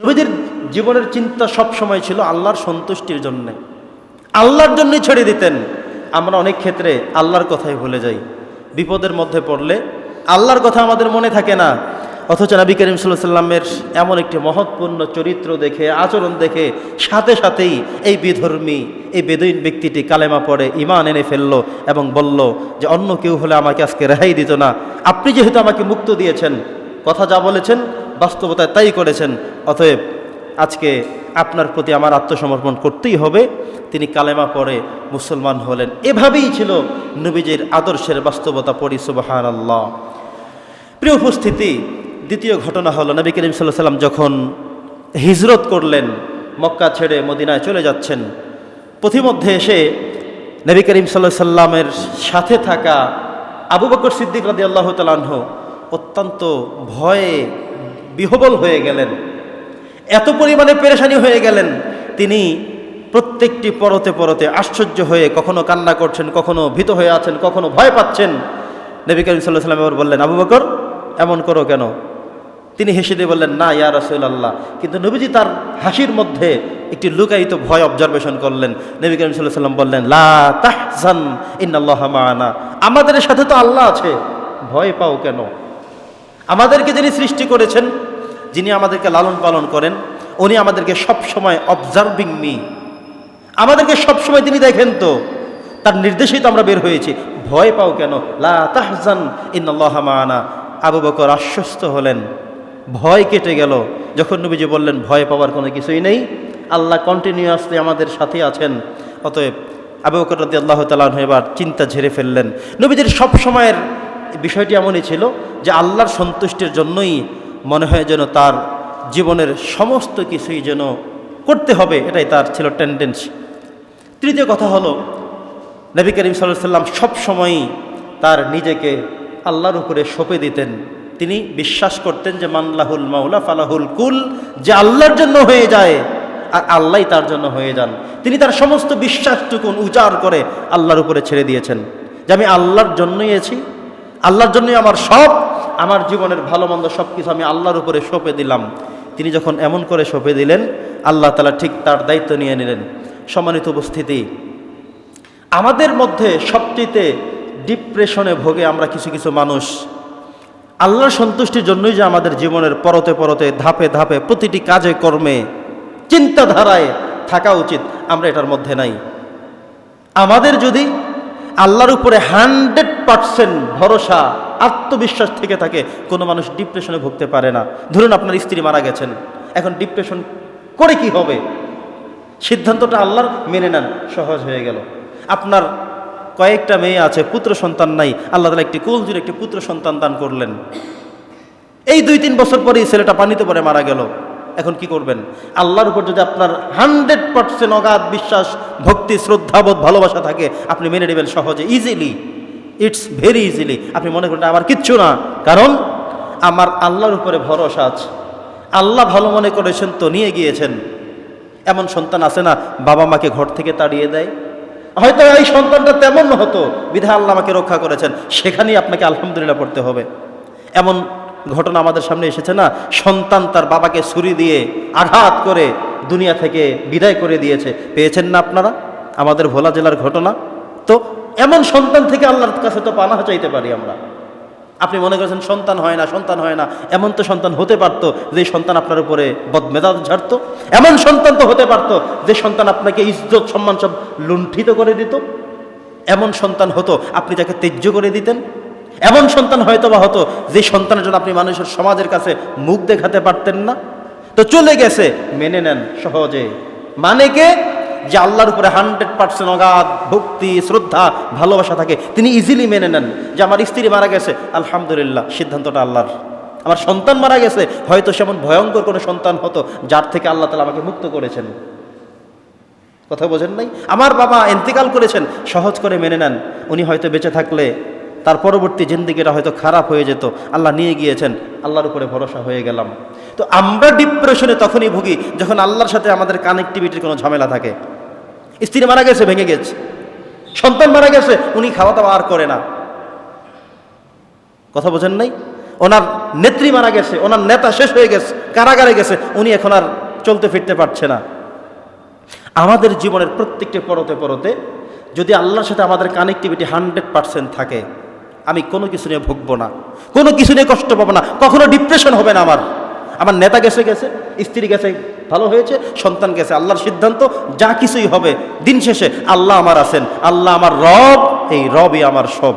নবীদের জীবনের চিন্তা সব সময় ছিল আল্লাহর সন্তুষ্টির জন্যে। আল্লাহর জন্যই ছেড়ে দিতেন। আমরা অনেক ক্ষেত্রে আল্লাহর কথাই ভুলে যাই। বিপদের মধ্যে পড়লে আল্লাহর কথা আমাদের মনে থাকে না। অথচ নবী করিম সাল্লামের এমন একটি মহৎপূর্ণ চরিত্র দেখে, আচরণ দেখে, সাথে সাথেই এই বিধর্মী, এই বেদইন ব্যক্তিটি কালেমা পড়ে ইমান এনে ফেলল এবং বলল যে, অন্য কেউ হলে আমাকে আজকে রেহাই দিত না। আপনি যেহেতু আমাকে মুক্ত দিয়েছেন, কথা যা বলেছেন বাস্তবতায় তাই করেছেন। অতএব আজকে আপনার প্রতি আমার আত্মসমর্পণ করতেই হবে। তিনি কালেমা পরে মুসলমান হলেন। এভাবেই ছিল নবীজির আদর্শের বাস্তবতা পড়ি সুবাহান আল্লাহ প্রিয় উপস্থিতি, দ্বিতীয় ঘটনা হলো, নবী করিম সাল্লাহ সাল্লাম যখন হিজরত করলেন, মক্কা ছেড়ে মদিনায় চলে যাচ্ছেন, পথিমধ্যে এসে নবী করিম সাল্লাহ সাল্লামের সাথে থাকা আবু বকর সিদ্দিক রাদি আল্লাহ তালাহ অত্যন্ত ভয়ে বিহবল হয়ে গেলেন। এত পরিমাণে পেরেশানি হয়ে গেলেন। তিনি প্রত্যেকটি পরতে পরতে আশ্চর্য হয়ে কখনো কান্না করছেন, কখনো ভীত হয়ে আছেন, কখনো ভয় পাচ্ছেন। নবী করিম সাল্লাহ সাল্লাম এবার বললেন, আবু বকর, এমন করো কেন? তিনি হেসে দিয়ে বললেন, না, ইয়া রসুল আল্লাহ কিন্তু নবীজি তার হাসির মধ্যে একটি লুকায়িত ভয় অবজারভেশন করলেন। নবী করিম সাল্লাহ সাল্লাম বললেন, লা তাহজান, ইন্নাল্লাহ মাআনা। আমাদের সাথে তো আল্লাহ আছে। ভয় পাও কেন? আমাদেরকে যিনি সৃষ্টি করেছেন যিনি আমাদেরকে লালন পালন করেন, উনি আমাদেরকে সব সময় অবজার্ভিং মি আমাদেরকে সব সময় তিনি দেখেন তো। তার নির্দেশেই তো আমরা বের হয়েছি। ভয় পাও কেন? লা তাহজান, ইন্নাল্লাহ মাআনা। আবু বকর আশ্বস্ত হলেন। ভয় কেটে গেল। যখন নবীজি বললেন, ভয় পাওয়ার কোনো কিছুই নেই। আল্লাহ কন্টিনিউয়াসলি আমাদের সাথে আছেন। অতএব আবু বকর রাদি আল্লাহ তালাহ এবার চিন্তা ঝেড়ে ফেললেন। নবীজির সব সময়ের বিষয়টি এমনই ছিল যে আল্লাহর সন্তুষ্টির জন্যই মনে হয় যেন তার জীবনের সমস্ত কিছুই যেন করতে হবে, এটাই তার ছিল টেন্ডেন্সি তৃতীয় কথা হলো, নবী করিম সাল্লাহ সাল্লাম সবসময়ই তার নিজেকে আল্লাহর উপরে সঁপে দিতেন। তিনি বিশ্বাস করতেন যে মানলাহুল মাওলা ফালাহুল কুল যে আল্লাহর জন্য হয়ে যায় আর আল্লাহ তার জন্য হয়ে যান। তিনি তার সমস্ত বিশ্বাসটুকুন উজাড় করে আল্লাহর উপরে ছেড়ে দিয়েছেন যে, আমি আল্লাহর জন্যই আছি, আল্লাহর জন্যই আমার সব আমার জীবনের ভালো মন্দ সব কিছু আমি আল্লাহর উপরে সঁপে দিলাম। তিনি যখন এমন করে সঁপে দিলেন, আল্লাহ তালা ঠিক তার দায়িত্ব নিয়ে নিলেন। সম্মানিত উপস্থিতি, আমাদের মধ্যে সবচেয়ে ডিপ্রেশনে ভোগে আমরা কিছু কিছু মানুষ। আল্লাহর সন্তুষ্টির জন্যই যে আমাদের জীবনের পরতে পরতে ধাপে ধাপে প্রতিটি কাজে কর্মে চিন্তাধারায় থাকা উচিত, আমরা এটার মধ্যে নাই। আমাদের যদি আল্লাহর উপরে হান্ড্রেড পারসেন্ট ভরসা আত্মবিশ্বাস থেকে থাকে, কোনো মানুষ ডিপ্রেশনে ভুগতে পারে না। ধরুন আপনার স্ত্রী মারা গেছেন, এখন ডিপ্রেশন করে কি হবে? সিদ্ধান্তটা আল্লাহর মেনে নেন, সহজ হয়ে গেল। আপনার কয়েকটা মেয়ে আছে, পুত্র সন্তান নাই, আল্লাহ তালা একটি কুলজুর, একটি পুত্র সন্তান দান করলেন। এই দুই তিন বছর পরেই ছেলেটা পানিতে পরে মারা গেল। এখন কি করবেন? আল্লাহর উপর যদি আপনার হান্ড্রেড পার্সেন্ট অগাধ বিশ্বাস, ভক্তি, শ্রদ্ধাবোধ, ভালোবাসা থাকে, আপনি মেনে নেবেন সহজে ইজিলি ইটস ভেরি ইজিলি আপনি মনে করেন আমার কিচ্ছু না। কারণ আমার আল্লাহর উপরে ভরসা আছে। আল্লাহ ভালো মনে করেছেন তো নিয়ে গিয়েছেন। এমন সন্তান আছে না, বাবা মাকে ঘর থেকে তাড়িয়ে দেয়। হয়তো এই সন্তানটা তেমন হতো বিধা আল্লাহ আমাকে রক্ষা করেছেন। সেখানেই আপনাকে আলহামদুলিল্লাহ পড়তে হবে। এমন ঘটনা আমাদের সামনে এসেছে না, সন্তান তার বাবাকে ছুরি দিয়ে আঘাত করে দুনিয়া থেকে বিদায় করে দিয়েছে। পেয়েছেন না আপনারা? আমাদের ভোলা জেলার ঘটনা। তো এমন সন্তান থেকে আল্লাহর কাছে তো পানাহ চাইতে পারি আমরা। আপনি মনে করেছেন সন্তান হয় না, সন্তান হয় না। এমন তো সন্তান হতে পারতো যে সন্তান আপনার উপরে বদমেজাজ ঝাড়তো। এমন সন্তান তো হতে পারতো যে সন্তান আপনাকে ইজ্জত, সম্মান সব লুণ্ঠিত করে দিত। এমন সন্তান হতো, আপনি তাকে তেজ্য করে দিতেন। এমন সন্তান হয়তো বা হতো যে সন্তানের জন্য আপনি মানুষের সমাজের কাছে মুখ দেখাতে পারতেন না। তো চলে গেছে, মেনে নেন সহজে। মানে কে? যে আল্লাহর উপরে হান্ড্রেড পার্সেন্ট অগাধ ভক্তি, শ্রদ্ধা, ভালোবাসা থাকে, তিনি ইজিলি মেনে নেন যে আমার স্ত্রী মারা গেছে। আলহামদুলিল্লাহ, সিদ্ধান্তটা আল্লাহর। আমার সন্তান মারা গেছে, হয়তো সেমন ভয়ঙ্কর কোনো সন্তান হতো, যার থেকে আল্লাহ তালা আমাকে মুক্ত করেছেন। কথা বোঝেন নাই? আমার বাবা এন্তিকাল করেছেন, সহজ করে মেনে নেন। উনি হয়তো বেঁচে থাকলে তার পরবর্তী জিন্দিগিটা হয়তো খারাপ হয়ে যেত। আল্লাহ নিয়ে গিয়েছেন, আল্লাহর উপরে ভরসা হয়ে গেলাম। তো আমরা ডিপ্রেশনে তখনই ভুগি যখন আল্লাহর সাথে আমাদের কানেক্টিভিটির কোনো ঝামেলা থাকে। স্ত্রী মারা গেছে, ভেঙে গেছে। সন্তান মারা গেছে, উনি খাওয়া দাওয়া আর করে না। কথা বোঝেন নাই? ওনার নেত্রী মারা গেছে, ওনার নেতা শেষ হয়ে গেছে, কারাগারে গেছে, উনি এখন আর চলতে ফিরতে পারছে না। আমাদের জীবনের প্রত্যেকটি পরতে পরতে যদি আল্লাহর সাথে আমাদের কানেক্টিভিটি হান্ড্রেড পার্সেন্ট থাকে আমি কোনো কিছু নিয়ে ভুগবো না, কোনো কিছু নিয়ে কষ্ট পাবো না, কখনো ডিপ্রেশন হবে না আমার। আমার নেতা গেছে গেছে, স্ত্রী গেছে, ভালো হয়েছে, সন্তান গেছে, আল্লাহর সিদ্ধান্ত, যা কিছুই হবে, দিন শেষে আল্লাহ আমার আছেন, আল্লাহ আমার রব, এই রবই আমার সব।